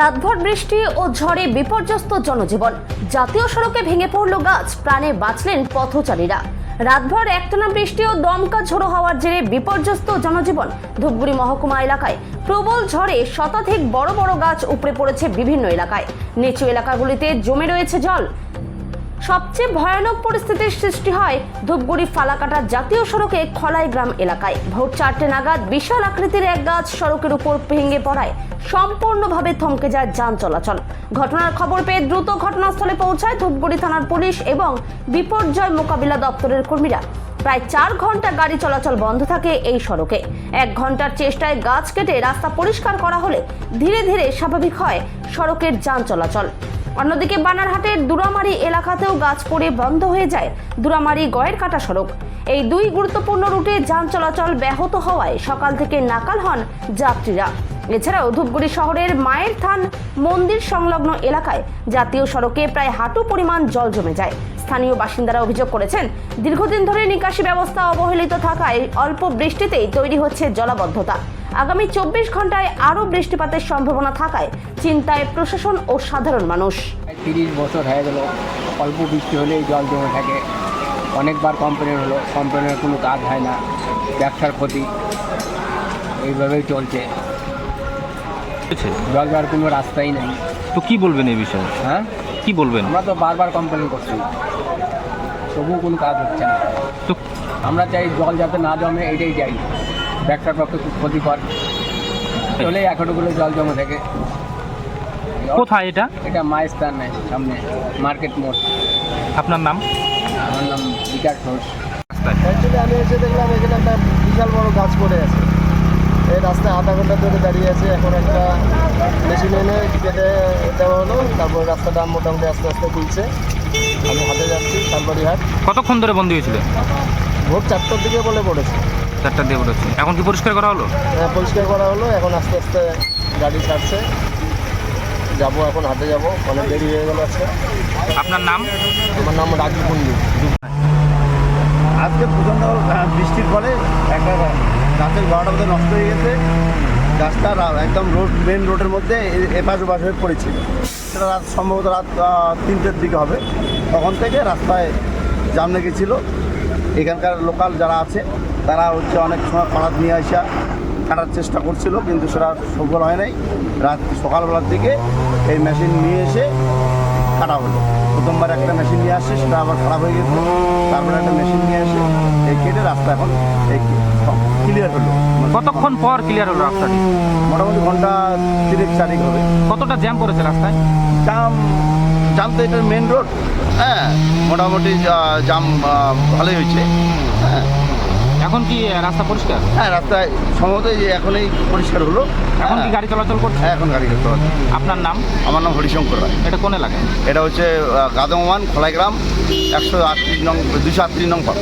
রাতভর বৃষ্টি ও ঝড়ে বিপর্যস্ত জনজীবন। জাতীয় সড়কে ভেঙে পড়ল গাছ, প্রাণে বাঁচলেন পথচারীরা। রাতভর একটানা বৃষ্টি ও দমকা ঝোড়ো হওয়ার জেরে বিপর্যস্ত জনজীবন ধূপগুড়ি মহকুমা এলাকায়। প্রবল ঝড়ে শতাধিক বড় বড় গাছ উপড়ে পড়েছে বিভিন্ন এলাকায়। নিচু এলাকাগুলিতে জমে রয়েছে জল। সবচেয়ে ভয়ানক পরিস্থিতির সৃষ্টি হয় ধূপগুড়ি ফালাকাটা জাতীয় সড়কে খলাই গ্রাম এলাকায়। ভোর চারটে নাগাদ বিশাল আকৃতির এক গাছ সড়কের উপর ভেঙে পড়ায়। সম্পূর্ণভাবে থমকে যায় যান চলাচল। ঘটনার খবর পেয়ে দ্রুত ঘটনাস্থলে পৌঁছায় ধূপগুড়ি থানার পুলিশ এবং বিপর্যয় মোকাবিলা দপ্তরের কর্মীরা। প্রায় চার ঘণ্টা গাড়ি চলাচল বন্ধ থাকে এই সড়কে। এক ঘণ্টার চেষ্টায় গাছ কেটে রাস্তা পরিষ্কার করা হলে ধীরে ধীরে স্বাভাবিক হয় সড়কের যান চলাচল। অন্যদিকে বানারহাটের দুরামারি এলাকাতেও গাছ পড়ে বন্ধ হয়ে যায় দুরামারি গয়ের কাটা সড়ক। এই দুই গুরুত্বপূর্ণ রুটে যান চলাচল ব্যাহত হওয়ায় সকাল থেকে নাকাল হন যাত্রীরা। এছাড়াও ধূপগুড়ি শহরের মায়ের থান মন্দির সংলগ্ন এলাকায় জাতীয় সড়কে প্রায় হাঁটু পরিমাণ জল জমে যায়। স্থানীয় বাসিন্দারা অভিযোগ করেছেন, দীর্ঘদিন ধরে নিকাশি ব্যবস্থা অবহেলিত থাকায় অল্প বৃষ্টিতেই তৈরি হচ্ছে জলাবদ্ধতা। আগামী চব্বিশ ঘন্টায় আরও বৃষ্টিপাতের সম্ভাবনা থাকায় চিন্তায় প্রশাসন ও সাধারণ মানুষ। তিরিশ বছর হয়ে গেল অল্প বৃষ্টি হলেই জল জমে থাকে। অনেকবার কমপ্লেন হলো কমপ্লেনের কোনো কাজ হয় না ব্যবসার ক্ষতি এইভাবেই চলছে। জল যাওয়ার কোনো রাস্তাই নেই। তো কি বলবেন এই বিষয়ে? হ্যাঁ? কি বলবেন? আমরা তো বারবার কমপ্লেন করছি। তবুও কোনো কাজ হচ্ছে না। তো আমরা চাই জল যাতে না জমে এটাই চাই। ব্যবসার পক্ষে খুব ক্ষতিকর। চলে এখনগুলো জল জমে থাকে। কোথায় এটা? এটা মায়ের স্থান সামনে মার্কেট মোড়। আপনার নাম? আমার নাম বিকাশ ঘোষ। অ্যাকচুয়ালি আমি এসে দেখলাম এখানে একটা বিশাল বড় গাছ পড়ে আছে। এই রাস্তায় আধা ঘণ্টা ধরে দাঁড়িয়ে আছে। এখন একটা মেশিন এনে কেটে দেওয়া হলো। তারপর রাস্তাটা মোটামুটি আস্তে আস্তে খুলছে। আমি হাটে যাচ্ছি শালবাড়ি হাট কতক্ষণ ধরে বন্ধ হয়েছিল? ভোর চারটার দিকে বলে পড়েছে। চারটা দিয়ে বলেছে। এখন কি পরিষ্কার করা হলো? হ্যাঁ, পরিষ্কার করা হলো এখন আস্তে আস্তে গাড়ি ছাড়ছে। যাব এখন হাতে যাব অনেক দেরি হয়ে গেল আজকে। আপনার নাম? আমার নাম রাজু কুন্ডু। আজকে প্রচণ্ড বৃষ্টির ফলে একটা গাছের গোড়াটা মধ্যে নষ্ট হয়ে গেছে। গাছটা একদম রোড মেন রোডের মধ্যে এ- এপাশ ওপাশ হয়ে পড়েছিল সেটা রাত সম্ভবত রাত তিনটের দিকে হবে। তখন থেকে রাস্তায় জাম লেগেছিল। এখানকার লোকাল যারা আছে তারা হচ্ছে অনেক সময় পাড়াত নিয়ে আসা কাটার চেষ্টা করছিল কিন্তু সেটা সফল হয় নাই। রাত সকালবেলার দিকে এই মেশিন নিয়ে এসে কাটা হলো। প্রথমবার একটা মেশিন নিয়ে আসছে সেটা আবার খারাপ হয়ে গেছে। তারপরে একটা মেশিন নিয়ে এসে এই কেটে রাস্তা এখন এই ক্লিয়ার হলো। কতক্ষণ পর ক্লিয়ার হলো রাস্তাটি? মোটামুটি ঘণ্টা তিরিশ চারিক হবে। কতটা জ্যাম পড়েছে রাস্তায়? জাম জাম তো এটা মেন রোড হ্যাঁ মোটামুটি জাম ভালোই হয়েছে। হ্যাঁ। এখন কি রাস্তা পরিষ্কার? হ্যাঁ রাস্তায় সম্ভবত এই যে এখনই পরিষ্কার হলো। এখন কি হ্যাঁ, গাড়ি চলাচল করছে? হ্যাঁ, এখন গাড়ি চলাচল আপনার নাম? আমার নাম হরিশঙ্কর রায়। এটা কোন এলাকা এটা হচ্ছে গাদমান খোলাইগ্রাম একশো আটত্রিশ নং দুশো আটত্রিশ নং পাড়া।